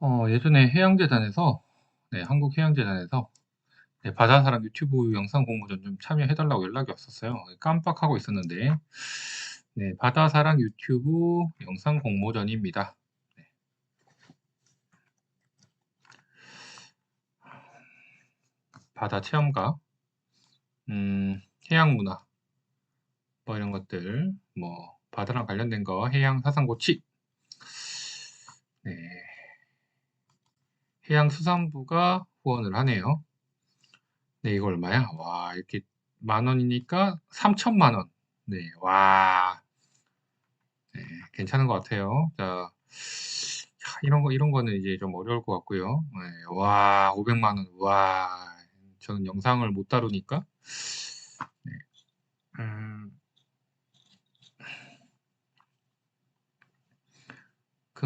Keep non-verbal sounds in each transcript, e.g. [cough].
어, 예전에 해양재단에서, 네, 한국해양재단에서 네, 바다사랑 유튜브 영상 공모전 좀 참여해달라고 연락이 왔었어요. 깜빡하고 있었는데, 네, 바다사랑 유튜브 영상 공모전입니다. 네. 바다 체험가, 음, 해양문화, 뭐 이런 것들, 뭐 바다랑 관련된 거, 해양 사상고치, 네, 해양수산부가 후원을 하네요. 네, 이거 얼마야? 와, 이렇게 만 원이니까 3천만 원. 네, 와, 네, 괜찮은 것 같아요. 자, 이런 거, 이런 거는 이제 좀 어려울 것 같고요. 네, 와, 500만 원. 와, 저는 영상을 못 다루니까.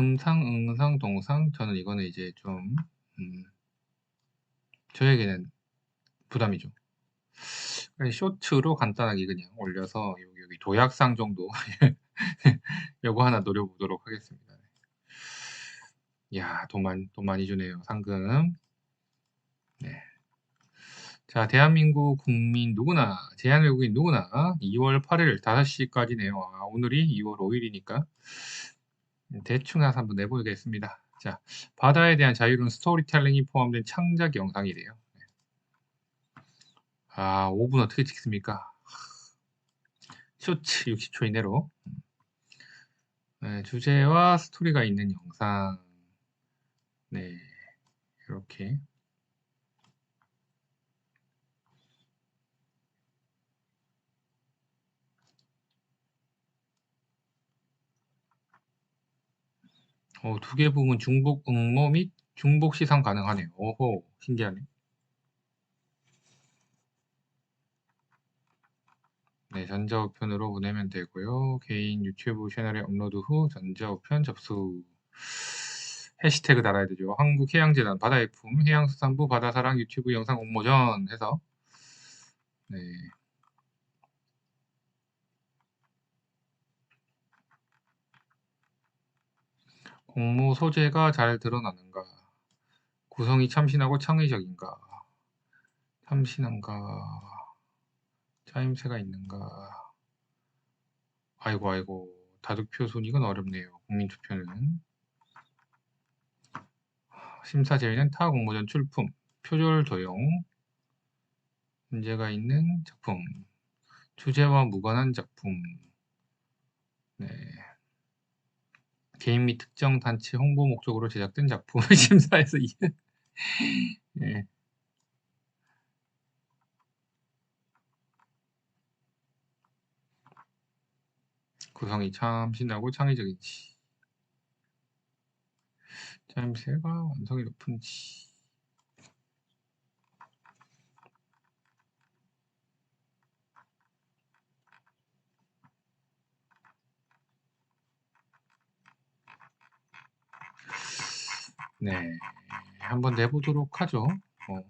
금상, 응상, 동상. 저는 이거는 이제 좀, 음, 저에게는 부담이죠. 쇼츠로 간단하게 그냥 올려서 여기, 여기 도약상 정도 [laughs] 요거 하나 노려보도록 하겠습니다. 이야, 돈, 많, 돈 많이 주네요. 상금. 네. 자, 대한민국 국민 누구나, 제한 외국인 누구나 2월 8일 5시까지네요. 아, 오늘이 2월 5일이니까 대충 해서 한번 내보겠습니다. 자, 바다에 대한 자유로운 스토리텔링이 포함된 창작 영상이래요. 네. 아, 5분 어떻게 찍습니까? 쇼츠 60초 이내로. 네, 주제와 스토리가 있는 영상. 네, 이렇게. 어, 두 개 부분 중복 응모 및 중복 시상 가능하네요. 오호, 신기하네. 네, 전자우편으로 보내면 되고요. 개인 유튜브 채널에 업로드 후 전자우편 접수. 해시태그 달아야 되죠. 한국해양재단 바다의 품 해양수산부 바다사랑 유튜브 영상 공모전 해서 네. 공모 소재가 잘 드러나는가? 구성이 참신하고 창의적인가? 참신한가? 짜임새가 있는가? 아이고 아이고 다득표 순위가 어렵네요. 국민투표는 심사 제외는 타 공모전 출품 표절 도용 문제가 있는 작품 주제와 무관한 작품 네. 개인 및 특정 단체 홍보 목적으로 제작된 작품을 [laughs] 심사해서 네. [laughs] 구성이 참 신나고 창의적인지 짜임새가 완성이 높은지 네, 한번 내보도록 하죠. 어.